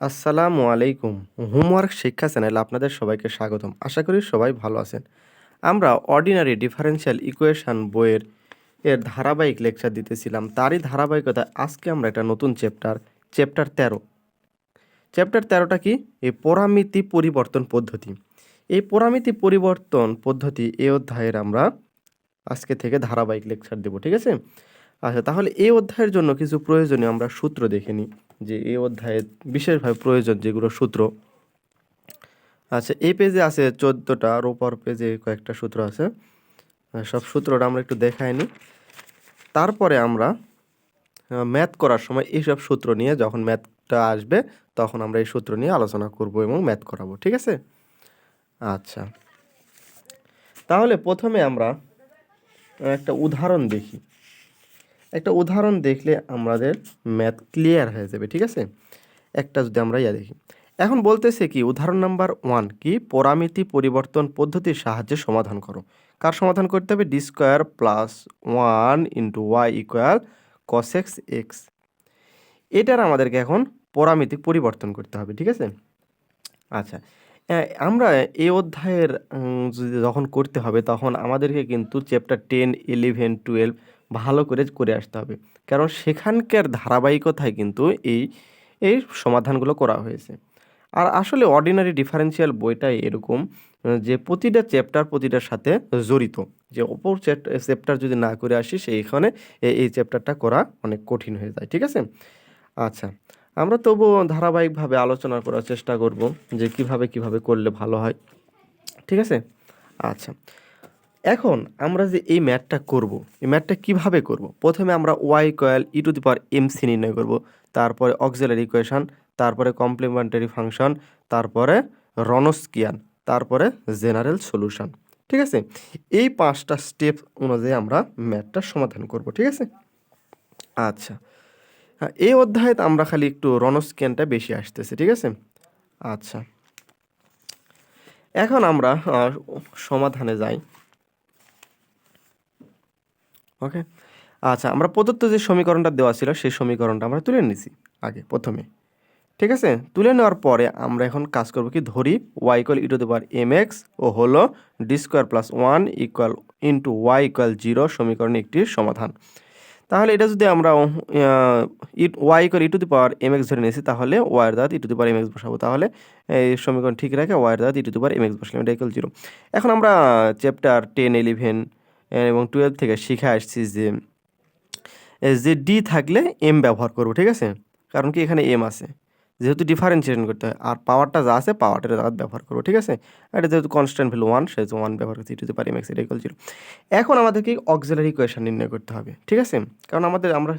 আসসালামু আলাইকুম। হোমওয়ার্ক শিক্ষা চ্যানেল আপনাদের সবাইকে স্বাগতম। আশা করি সবাই ভালো আছেন। আমরা অর্ডিনারি ডিফারেনশিয়াল ইকুয়েশন বইয়ের, এর ধারাবাহিক লেকচার দিতেছিলাম। তারই ধারাবাহিকতায় আজকে আমরা একটা নতুন চ্যাপ্টার চ্যাপ্টার তেরো। চ্যাপ্টার তেরোটা কি? এই পরামিতি পরিবর্তন পদ্ধতি। এই পরামিতি পরিবর্তন পদ্ধতি এ অধ্যায়ের আমরা আজকে থেকে ধারাবাহিক লেকচার দেবো, ঠিক আছে? আচ্ছা তাহলে এই অধ্যায়ের জন্য কিছু প্রয়োজনীয় আমরা সূত্র দেখে নিই, যে এই অধ্যায়ে বিশেষভাবে প্রয়োজন যেগুলো সূত্র। আচ্ছা এই পেজে আছে চোদ্দোটা আর ওপর পেজে কয়েকটা সূত্র আছে। সব সূত্রটা আমরা একটু দেখাই নিই তারপরে আমরা ম্যাথ করার সময় এইসব সূত্র নিয়ে যখন ম্যাথটা আসবে, তখন আমরা এই সূত্র নিয়ে আলোচনা করব এবং ম্যাথ করাবো, ঠিক আছে? আচ্ছা তাহলে প্রথমে আমরা একটা উদাহরণ দেখি। একটা উদাহরণ দেখলে আমাদের ম্যাথ ক্লিয়ার হয়ে যাবে, ঠিক আছে? একটা যদি আমরা ইয়া দেখি। এখন বলতেছে কি, উদাহরণ নাম্বার ওয়ান কি পরামিতি পরিবর্তন পদ্ধতির সাহায্যে সমাধান করো। কার সমাধান করতে হবে? D square plus one into Y equal cosec x X এটার আমাদেরকে এখন পরামিতিক পরিবর্তন করতে হবে, ঠিক আছে? আচ্ছা আমরা এই অধ্যায়ের যদি যখন করতে হবে, তখন আমাদেরকে কিন্তু চ্যাপ্টার টেন ইলেভেন টুয়েলভ ভালো করে করে আসতে হবে। কারণ সেখানকার ধারাবাহিকতায় কিন্তু এই এই সমাধানগুলো করা হয়েছে। আর আসলে অর্ডিনারি ডিফারেন্সিয়াল বইটাই এরকম, যে প্রতিটা চ্যাপ্টার প্রতিটার সাথে জড়িত। যে অপর চ্যাপ্টার যদি না করে আসি, সেইখানে এই চ্যাপ্টারটা করা অনেক কঠিন হয়ে যায়, ঠিক আছে? আচ্ছা আমরা তবুও ধারাবাহিকভাবে আলোচনা করার চেষ্টা করব যে কীভাবে কীভাবে করলে ভালো হয়, ঠিক আছে? আচ্ছা এখন আমরা যে এই ম্যাথটা করব, এই ম্যাথটা কীভাবে করব? প্রথমে আমরা Y equal e to the power M C নির্ণয় করব, তারপরে অক্সিলারি ইকুয়েশন তারপরে কমপ্লিমেন্টারি ফাংশন তারপরে রনস্কিয়ান, তারপরে জেনারেল সলিউশন ঠিক আছে? এই পাঁচটা স্টেপ অনুযায়ী আমরা ম্যাথটা সমাধান করব, ঠিক আছে? আচ্ছা হ্যাঁ এই অধ্যায়ে আমরা খালি একটু রনস্ক্যানটা বেশি আসতেছে, ঠিক আছে? আচ্ছা এখন আমরা সমাধানে যাই। ওকে আচ্ছা আমরা প্রদত্ত যে সমীকরণটা দেওয়া ছিল, সেই সমীকরণটা আমরা তুলে নিছি আগে, প্রথমে। ঠিক আছে? তুলে নেওয়ার পরে আমরা এখন কাজ করব কি? ধরি Y equal e to the M X ও হলো D square plus one equal into Y equal zero সমীকরণের একটি সমাধান। তাহলে এটা যদি আমরা it Y equal e to the power M X ধরে নিয়েছি, তাহলে ওয়াইয়ের দাঁত e to the power M X বসাবো। তাহলে এই সমীকরণ ঠিক রাখে ওয়াইয়ের দাঁত e to the power M X বসলাম, এটা ইকুয়াল জিরো এখন আমরা চ্যাপ্টার টেন ইলেভেন এবং টুয়েলভ থেকে শিখে আসছি যে যে ডি থাকলে এম ব্যবহার করব, ঠিক আছে? কারণ কি এখানে এম আছে। যেহেতু ডিফারেন্সিয়েশন করতে হয়, আর পাওয়ারটা যা আছে পাওয়ারটা দাঁত ব্যবহার করব, ঠিক আছে? এটা যেহেতু কনস্ট্যান্ট ভ্যালু ওয়ান সেহেতু ওয়ান ব্যবহার করছি টু পারি এক্স এটা ইকুয়াল জিরো এখন আমাদেরকে অক্সিলারি ইকুয়েশন নির্ণয় করতে হবে, ঠিক আছে? কারণ আমাদের, আমরা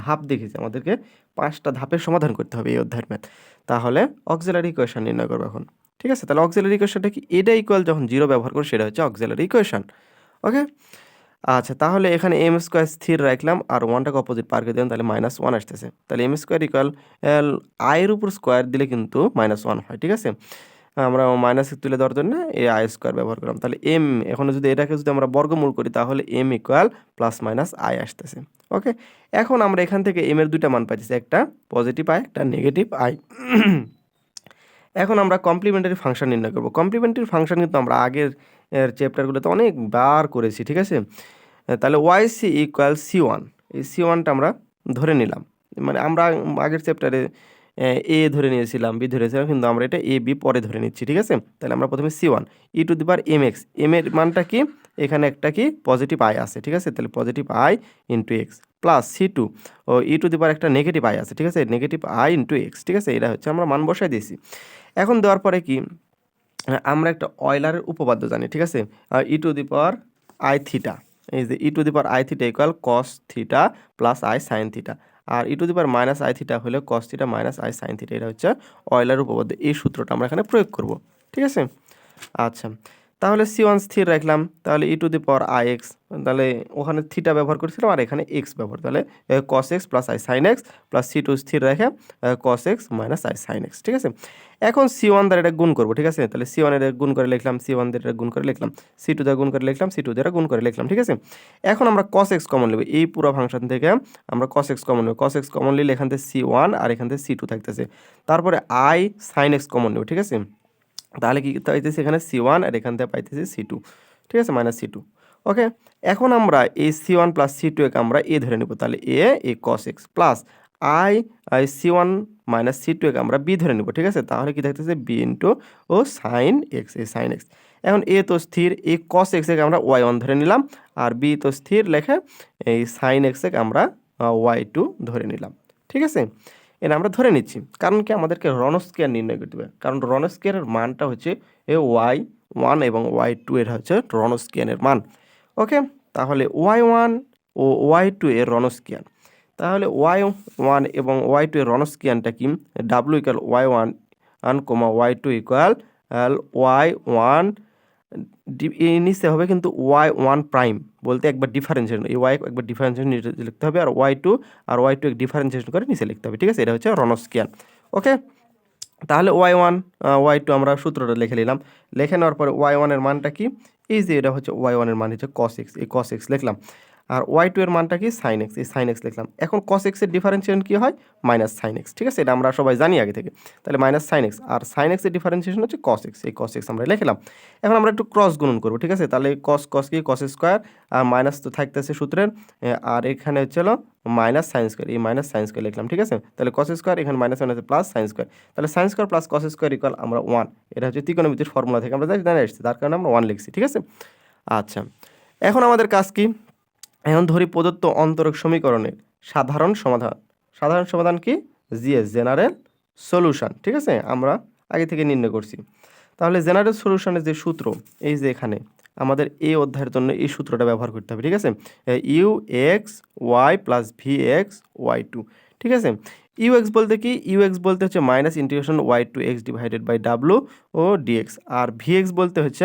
ধাপ দেখেছি, আমাদেরকে পাঁচটা ধাপের সমাধান করতে হবে এই অধ্যায়ের ম্যাথ তাহলে অক্সিলারি ইকুয়েশন নির্ণয় করব এখন, ঠিক আছে? তাহলে অক্সিলারি ইকুয়েশনটা কি, এটা ইকুয়াল যখন জিরো ব্যবহার করো সেটা হচ্ছে অক্সিলারি ইকুয়েশন ওকে আচ্ছা তাহলে এখানে এম স্কোয়ার স্থির রাখলাম আর ওয়ানটাকে অপোজিট পার করে দিলাম, তাহলে মাইনাস ওয়ান আসতেছে। তাহলে এম স্কোয়ার ইকুয়াল আয়ের উপর স্কোয়ার দিলে কিন্তু মাইনাস ওয়ান হয়, ঠিক আছে? আমরা মাইনাস তুলে দেওয়ার জন্য এই আই স্কোয়ার ব্যবহার করলাম। তাহলে এম এখন যদি এটাকে যদি আমরা বর্গমূল করি, তাহলে M equal plus minus I আসতেছে। ওকে এখন আমরা এখান থেকে এম এর দুইটা মান পাইতেছি, একটা পজিটিভ আই একটা নেগেটিভ আই এখন আমরা কমপ্লিমেন্টারি ফাংশন নির্ণয় করব। কমপ্লিমেন্টারি ফাংশন কিন্তু আমরা আগের এর চ্যাপ্টারগুলোতে অনেকবার করেছি, ঠিক আছে? তাহলে Y C equal C one এই সি ওয়ানটা আমরা ধরে নিলাম। মানে আমরা আগের চ্যাপ্টারে, এ ধরে নিয়েছিলাম বি ধরেছিলাম কিন্তু আমরা এটা এ বি পরে ধরে নিচ্ছি, ঠিক আছে? তাহলে আমরা প্রথমে C one e to the power M X M এর মানটা কি? এখানে একটা কি? পজিটিভ আই আছে, ঠিক আছে? তাহলে positive I into X plus C two O E to the power একটা নেগেটিভ আই আছে, ঠিক আছে? নেগেটিভ আই ইন্টু এক্স ঠিক আছে? এটা হচ্ছে আমরা মান বসাই দিয়েছি। এখন দেওয়ার পরে কি? আমরা একটা অয়লারের উপপাদ্য জানি, ঠিক আছে? E to the power I theta এই যে e to the power I theta equal cos theta plus I sine theta R e to the power minus I theta হলে cos theta minus I sine theta এটা হচ্ছে Euler উপপাদ্য। এই সূত্রটা আমরা এখানে প্রয়োগ করব, ঠিক আছে? আচ্ছা। তাহলে সি ওয়ান স্থির রাখলাম, তাহলে e to the power I X তাহলে ওখানে থিটা ব্যবহার করেছিলাম আর এখানে এক্স ব্যবহার, তাহলে cos X plus I sine X plus C two স্থির রেখে cos X minus I sine X ঠিক আছে? এখন সি ওয়ান দ্বারা এটা গুণ করব, ঠিক আছে? তাহলে সি ওয়ানের গুণ করে লিখলাম সি ওয়ান দ্বারা গুণ করে লিখলাম সি টু দ্বারা গুণ করে লিখলাম সি টু দ্বারা গুণ করে লিখলাম, ঠিক আছে? এখন আমরা কস এক্স কমন নেব, এই পুরো ফাংশন থেকে আমরা কস এক্স কমন নেব কস এক্স কমন নিলে এখান থেকে সি ওয়ান আর এখান থেকে সি টু থাকতেছে, তারপরে আই সাইন এক্স কমন নেব, ঠিক আছে? তাহলে কী করতে পাইতেছি এখানে সি ওয়ান আর এখান থেকে পাইতেছি সি টু ঠিক আছে? মাইনাস সি টু ওকে এখন আমরা এই C one plus C two একে আমরা এ ধরে নেব। তাহলে A A cos X plus I I C one minus C two একে আমরা বি ধরে নেব। ঠিক আছে? তাহলে কি থাকতেছে? বি ইন্টু ও সাইন এক্স এই সাইন এক্স এখন এ তো স্থির এই কস এক্স একে আমরা ওয়াই ওয়ান ধরে নিলাম। আর বি তো স্থির, লেখে এই সাইন এক্স একে আমরা ওয়াই টু ধরে নিলাম। ঠিক আছে? এটা আমরা ধরে নিচ্ছি। কারণ কি? আমাদেরকে রনস্কেয়ার নির্ণয় করতে হবে। কারণ রনস্কেয়ারের মানটা হচ্ছে এ ওয়াই ওয়ান এবং ওয়াই টু এর হচ্ছে রনস্কেয়ানের মান। ওকে? তাহলে ওয়াই ওয়ান ও ওয়াই টু এর রনস্কিয়ান তাহলে ওয়াই ওয়ান এবং ওয়াই টু এর রনস্কিয়ানটা কি? W equal Y one one comma Y two equal Y one নিচে হবে কিন্তু ওয়াই ওয়ান প্রাইম। বলতে একবার ডিফারেন্সিয়েশন এই ওয়াই একবার ডিফারেন্সিয়েশন নিচে লিখতে হবে আর ওয়াই টু আর ওয়াই টু এক ডিফারেন্সিয়েশন করে নিচে লিখতে হবে, ঠিক আছে? এটা হচ্ছে রনস্কিয়ান, ওকে? তাহলে ওয়াই ওয়ান ওয়াই টু আমরা সূত্রটা লিখে নিলাম। লেখে নেওয়ার পরে ওয়াই ওয়ানের মানটা কি? এই যে এটা হচ্ছে ওয়াই ওয়ানের মান হচ্ছে কস এক্স এই কস এক্স লিখলাম। আর ওয়াই টু এর মানটা কি সাইন এক্স এই সাইন এক্স লিখলাম। এখন কস এক্সের ডিফারেন্সিয়েশন কী হয়? মাইনাস সাইন এক্স ঠিক আছে? এটা আমরা সবাই জানি আগে থেকে। তাহলে মাইনাস সাইন এক্স আর সাইন এক্সের ডিফারেন্সিয়েশন হচ্ছে কস এক্স এই কস এক্স আমরা লিখলাম। এখন আমরা একটু ক্রস গুণন করব, ঠিক আছে? তাহলে কস কস কি? কস স্কোয়ার আর মাইনাস তো থাকতেছে সূত্রের আর এখানে হচ্ছিল মাইনাস সাইন স্কোয়ার এই মাইনাস সাইন স্কোয়ার লিখলাম, ঠিক আছে? তাহলে কস স্কোয়ার এখানে minus minus plus sine square তাহলে sine square plus cos square equal আমরা ওয়ান এটা হচ্ছে ত্রিকোণমিতির ফর্মুলা থেকে আমরা জানি আসছি, তার কারণে আমরা ওয়ান লিখছি, ঠিক আছে? আচ্ছা এখন আমাদের কাজ কি? এখন ধরি প্রদত্ত অন্তরক সমীকরণের সাধারণ সমাধান। সাধারণ সমাধান কি? জিএস জেনারেল সলিউশন ঠিক আছে? আমরা আগে থেকে নির্ণয় করছি। তাহলে জেনারেল সলিউশনের যে সূত্র, এই যে এখানে, আমাদের এই অধ্যায়ের জন্য এই সূত্রটা ব্যবহার করতে হবে, ঠিক আছে? U X Y plus V X Y two ঠিক আছে? ইউ এক্স বলতে কি? ইউ এক্স বলতে হচ্ছে minus integration Y two X divided by W O dx আর ভি এক্স বলতে হচ্ছে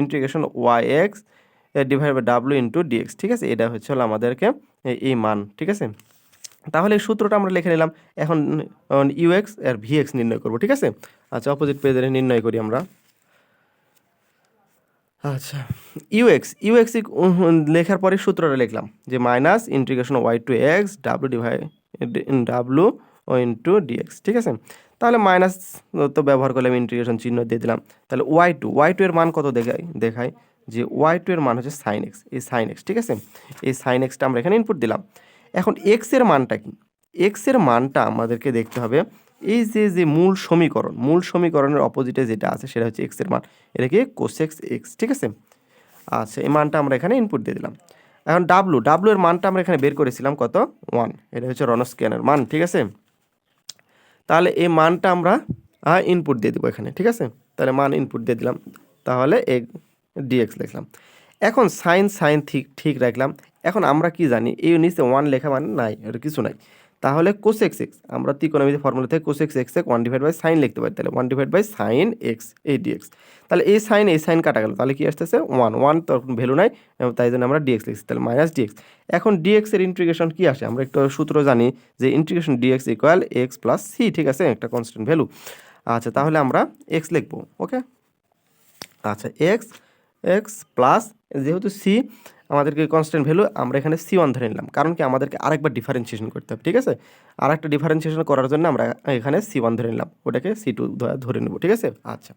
integration Y X divide by W into dx ঠিক আছে? এটা হচ্ছে হলো আমাদেরকে এই মান, ঠিক আছে? তাহলে এই সূত্রটা আমরা লিখে নিলাম, এখন ইউএক্স আর ভিএক্স নির্ণয় করব, ঠিক আছে? আচ্ছা অপোজিট পেজে নির্ণয় করি আমরা। আচ্ছা ইউএক্স ইউএক্স লেখার পরে সূত্রটা লিখলাম যে minus integration Y two X W divide W ও ইন্টু ডিএক্স ঠিক আছে? তাহলে মাইনাস তো ব্যবহার করলাম ইন্টিগ্রেশন চিহ্ন দিয়ে দিলাম। তাহলে ওয়াই টু ওয়াই টু এর মান কত দেখায়? দেখায় যে ওয়াই টু এর মান হচ্ছে সাইন এক্স এই সাইন এক্স ঠিক আছে? এই সাইন এক্সটা আমরা এখানে ইনপুট দিলাম। এখন এক্সের মানটা কি? এক্সের মানটা আমাদেরকে দেখতে হবে এই যে যে মূল সমীকরণ, মূল সমীকরণের অপোজিটে যেটা আছে সেটা হচ্ছে এক্সের মান। এটা কি কোসেক্স এক্স ঠিক আছে? আচ্ছা এই মানটা আমরা এখানে ইনপুট দিয়ে দিলাম। এখন ডাব্লু ডাব্লু এর মানটা আমরা এখানে বের করেছিলাম কত? ওয়ান এটা হচ্ছে রনস্ক্যানের মান, ঠিক আছে? তাহলে এই মানটা আমরা ইনপুট দিয়ে দেবো এখানে, ঠিক আছে? তাহলে মান ইনপুট দিয়ে দিলাম। তাহলে ডিএক্স লিখলাম। এখন সাইন সাইন ঠিক ঠিক রাখলাম। এখন আমরা কি জানি? এই নিচে ওয়ান লেখা মানে নাই এটা কিছু নাই। তাহলে কোসেক্স এক্স আমরা ত্রিকোণমিতি ফর্মুলা থেকে কোসেক্স এক্স এক ওয়ান ডিভাইড বাই সাইন লিখতে পারি। তাহলে one divide by sine X এই ডিএক্স তাহলে এই সাইন এই সাইন কাটা গেল। তাহলে কি আসতেছে? ওয়ান ওয়ান তো ভ্যালু নাই তাই জন্য আমরা ডিএক্স লিখছি। তাহলে মাইনাস ডিএক্স এখন ডিএক্স এর ইন্টিগ্রেশন কি আসে? আমরা একটু সূত্র জানি যে integration dx equal X plus C ঠিক আছে? একটা কনস্ট্যান্ট ভ্যালু আচ্ছা তাহলে আমরা এক্স লিখব ওকে আচ্ছা এক্স এক্স প্লাস যেহেতু সি আমাদেরকে কনস্ট্যান্ট ভ্যালু আমরা এখানে সি ওয়ান ধরে নিলাম। কারণ কি? আমাদেরকে আরেকবার ডিফারেন্সিয়েশন করতে হবে, ঠিক আছে? আর একটা ডিফারেন্সিয়েশন করার জন্য আমরা এখানে সি ওয়ান ধরে নিলাম। ওটাকে সি টু ধরে নেব, ঠিক আছে? আচ্ছা।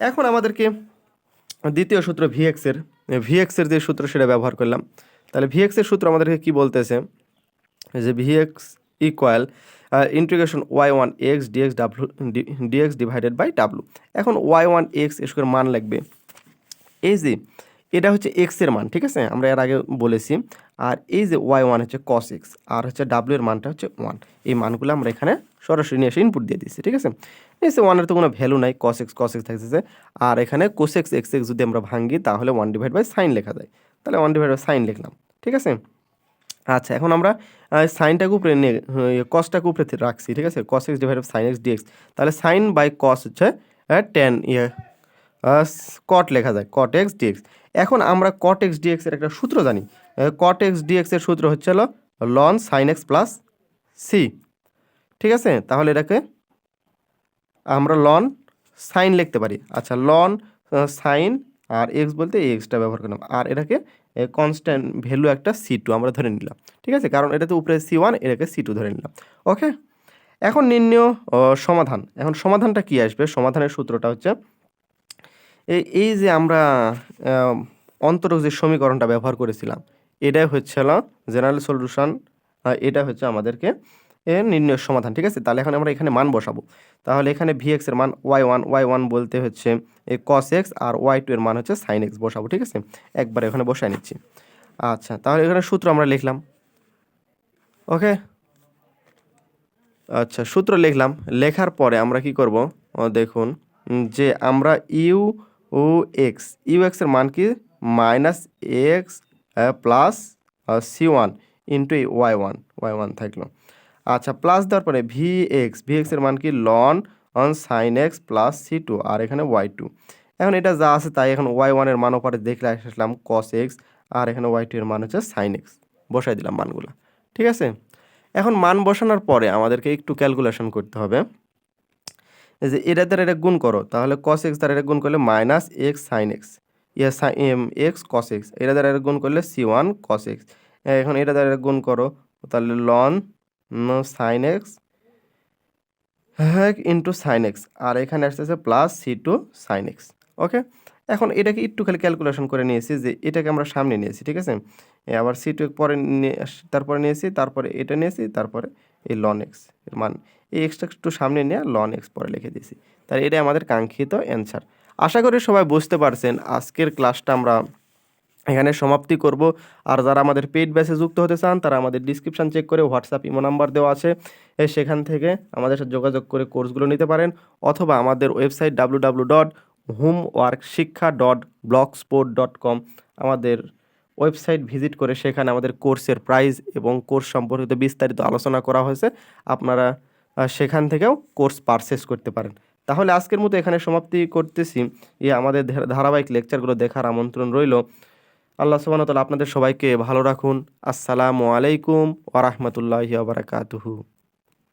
এখন আমাদেরকে দ্বিতীয় সূত্র ভিএক্সের ভিএক্সের যে সূত্র সেটা ব্যবহার করলাম। তাহলে ভিএক্সের সূত্র আমাদেরকে কি বলতেছে? যে Vx equal integration Y one X dx W dx divided by W এখন ওয়াই ওয়ান এক্স এসবের মান লাগবে এই যে, এটা হচ্ছে এক্সের মান, ঠিক আছে? আমরা এর আগে বলেছি। আর এই যে ওয়াই ওয়ান হচ্ছে কস এক্স আর হচ্ছে ডাব্লিউ এর মানটা হচ্ছে ওয়ান এই মানগুলো আমরা এখানে সরাসরি নিয়ে এসে ইনপুট দিয়ে দিচ্ছি ঠিক আছে? এসে ওয়ানের তো কোনো ভ্যালু নাই কস এক্স কস এক্স থাকতেছে। আর এখানে কোস এক্স এক্স এক্স যদি আমরা ভাঙি, তাহলে ওয়ান ডিভাইড বাই সাইন লেখা যায়। তাহলে ওয়ান ডিভাইড বাই সাইন লিখলাম, ঠিক আছে? আচ্ছা এখন আমরা সাইনটাকে উপরে নিয়ে কসটাকে উপরে রাখছি, ঠিক আছে? Cos X divide by sine X dx তাহলে সাইন বাই কস হচ্ছে টেন ইয়ে কট লেখা যায় কট এক্স ডিএক্স এখন আমরা কট এক্স ডিএক্স এর একটা সূত্র জানি। কট এক্স ডিএক্স এর সূত্র হচ্ছে হলো ln sine X plus C ঠিক আছে? তাহলে এটাকে আমরা লন সাইন লিখতে পারি। আচ্ছা লন সাইন আর এক্স বলতে এক্সটা ব্যবহার করলাম। আর এটাকে কনস্ট্যান্ট ভ্যালু একটা সি টু আমরা ধরে নিলাম। ঠিক আছে? কারণ এটাতে উপরে সি ওয়ান এটাকে সি টু ধরে নিলাম। ওকে এখন নির্ণয় সমাধান। এখন সমাধানটা কি আসবে? সমাধানের সূত্রটা হচ্ছে এই যে আমরা অন্তরক যে সমীকরণটা ব্যবহার করেছিলাম, এটাই হচ্ছে হলো জেনারেল সলিউশন এটা হচ্ছে আমাদেরকে নির্ণয় সমাধান, ঠিক আছে? তাহলে এখন আমরা এখানে মান বসাবো। তাহলে এখানে ভি এক্সের মান ওয়াই ওয়ান ওয়াই ওয়ান বলতে হচ্ছে এই কস এক্স আর ওয়াই টু এর মান হচ্ছে সাইন এক্স বসাবো, ঠিক আছে? একবার এখানে বসাই নিচ্ছি। আচ্ছা তাহলে এখানে সূত্র আমরা লিখলাম। ওকে? আচ্ছা সূত্র লিখলাম। লেখার পরে আমরা কি করব? দেখুন, যে আমরা ইউ ও এক্স। ইউ এক্সের মান কি? Minus X plus C one into Y one Y one থাকল। আচ্ছা প্লাস দেওয়ার পরে ভি এক্স, ভি এক্সের মান কি? Ln on sine X plus C two, আর এখানে ওয়াই টু। এখন এটা যা আছে তাই এখন ওয়াই ওয়ানের মান ওপরে দেখলে আসলাম কস এক্স, আর এখানে ওয়াই টু এর মান হচ্ছে সাইন এক্স। বসাই দিলাম মানগুলো, ঠিক আছে? এখন মান বসানোর পরে আমাদেরকে একটু ক্যালকুলেশন করতে হবে। যে এটা দ্বারা এটা গুণ করো, তাহলে কস এক্স দ্বারা এটা গুণ করলে মাইনাস এক্স সাইন এক্স ইয়ে সাইন এক্স কস এক্স এটা দ্বারা এটা গুণ করলে সি ওয়ান কস এক্স এখন এটা দ্বারা এটা গুণ করো, তাহলে লন সাইন এক্স হ্যাঁ ইন্টু সাইন এক্স আর এখানে আসতেছে plus C two sine X okay এখন এটাকে একটু খালি ক্যালকুলেশন করে নিয়েছি যে এটাকে আমরা সামনে নিয়েছি, ঠিক আছে? আবার সি টু পরে নিয়ে তারপরে নিয়েছি, তারপরে এটা নিয়েছি, তারপরে এই লন এক্সের মান এই এক্সটা একটু সামনে নিয়ে লন এক্স পরে লিখে দিয়েছি। তাহলে এটাই আমাদের কাঙ্ক্ষিত অ্যান্সার আশা করি সবাই বুঝতে পারছেন, আজকের ক্লাসটা আমরা এখানে সমাপ্তি করব। আর যারা আমাদের পেইড ব্যাচে যুক্ত হতে চান, তারা আমাদের ডিসক্রিপশন চেক করে হোয়াটসঅ্যাপ ইমো নাম্বার দেওয়া আছে। সেখান থেকে আমাদের সাথে যোগাযোগ করে কোর্সগুলো নিতে পারেন, অথবা আমাদের website W W dot homework Shiksha dot blogspot dot com আমাদের ওয়েবসাইট ভিজিট করে সেখানে আমাদের কোর্সের প্রাইস এবং কোর্স সম্পর্কিত বিস্তারিত আলোচনা করা হয়েছে। আপনারা সেখান থেকেও কোর্স পারচেস করতে পারেন। তাহলে আজকের মতো এখানে সমাপ্তি করতেছি। ইয়ে আমাদের ধারাবাহিক লেকচারগুলো দেখার আমন্ত্রণ রইল। আল্লাহ সুবহানাহু ওয়া তাআলা আপনাদের সবাইকে ভালো রাখুন। আসসালামু আলাইকুম ওয়া রাহমাতুল্লাহি ওয়া বারাকাতুহু।